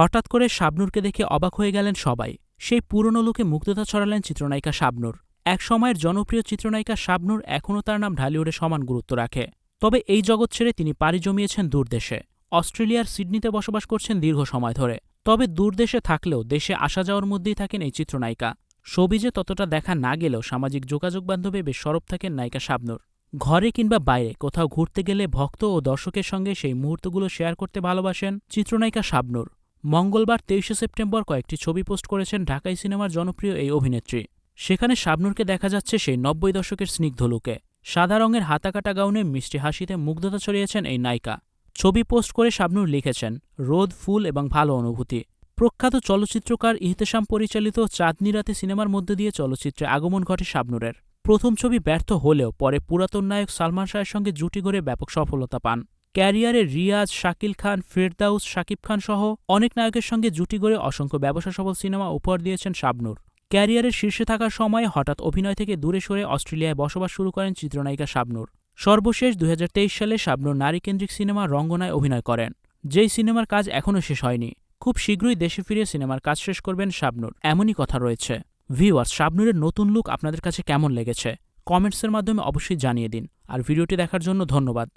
হঠাৎ করে শাবনূরকে দেখে অবাক হয়ে গেলেন সবাই। সেই পুরনো লোকে মুগ্ধতা ছড়ালেন চিত্রনায়িকা শাবনূর। এক সময়ের জনপ্রিয় চিত্রনায়িকা শাবনূর এখনও তার নাম ঢালিউডে সমান গুরুত্ব রাখে। তবে এই জগৎ ছেড়ে তিনি পাড়ি জমিয়েছেন দূরদেশে অস্ট্রেলিয়ার সিডনিতে বসবাস করছেন দীর্ঘ সময় ধরে। তবে দূরদেশে থাকলেও দেশে আসা যাওয়ার মধ্যেই থাকেন এই চিত্রনায়িকা। ছবিজে ততটা দেখা না গেলেও সামাজিক যোগাযোগ বান্ধবে বেশ সরব থাকেন নায়িকা শাবনূর। ঘরে কিংবা বাইরে কোথাও ঘুরতে গেলে ভক্ত ও দর্শকের সঙ্গে সেই মুহূর্তগুলো শেয়ার করতে ভালোবাসেন চিত্রনায়িকা শাবনূর। মঙ্গলবার তেইশে সেপ্টেম্বর কয়েকটি ছবি পোস্ট করেছেন ঢাকাই সিনেমার জনপ্রিয় এই অভিনেত্রী। সেখানে শাবনূরকে দেখা যাচ্ছে সেই নব্বই দশকের স্নিগ্ধ লুকে। সাদা রঙের হাতাকাটা গাউনে মিষ্টি হাসিতে মুগ্ধতা ছড়িয়েছেন এই নায়িকা। ছবি পোস্ট করে শাবনূর লিখেছেন, রোদ, ফুল এবং ভালো অনুভূতি। প্রখ্যাত চলচ্চিত্রকার ইহতেশাম পরিচালিত চাঁদনি রাতে সিনেমার মধ্য দিয়ে চলচ্চিত্রে আগমন ঘটে শাবনূরের। প্রথম ছবি ব্যর্থ হলেও পরে পুরাতন নায়ক সালমান শাহের সঙ্গে জুটি গড়ে ব্যাপক সফলতা পান। ক্যারিয়ারে রিয়াজ, শাকিল খান, ফেরদাউস, শাকিব খান সহ অনেক নায়কের সঙ্গে জুটি গড়ে অসংখ্য ব্যবসা সফল সিনেমা উপহার দিয়েছেন শাবনূর। ক্যারিয়ারের শীর্ষে থাকার সময় হঠাৎ অভিনয় থেকে দূরে সরে অস্ট্রেলিয়ায় বসবাস শুরু করেন চিত্রনায়িকা শাবনূর। সর্বশেষ দু হাজার তেইশ সালে শাবনূর নারীকেন্দ্রিক সিনেমা রঙ্গনায় অভিনয় করেন, যেই সিনেমার কাজ এখনও শেষ হয়নি। খুব শীঘ্রই দেশে ফিরে সিনেমার কাজ শেষ করবেন শাবনূর, এমনই কথা রয়েছে। ভিউয়ার্স শাবনুরের নতুন লুক আপনাদের কাছে কেমন লেগেছে? কমেন্টসের মাধ্যমে অবশ্যই জানিয়ে দিন। আর ভিডিওটি দেখার জন্য ধন্যবাদ।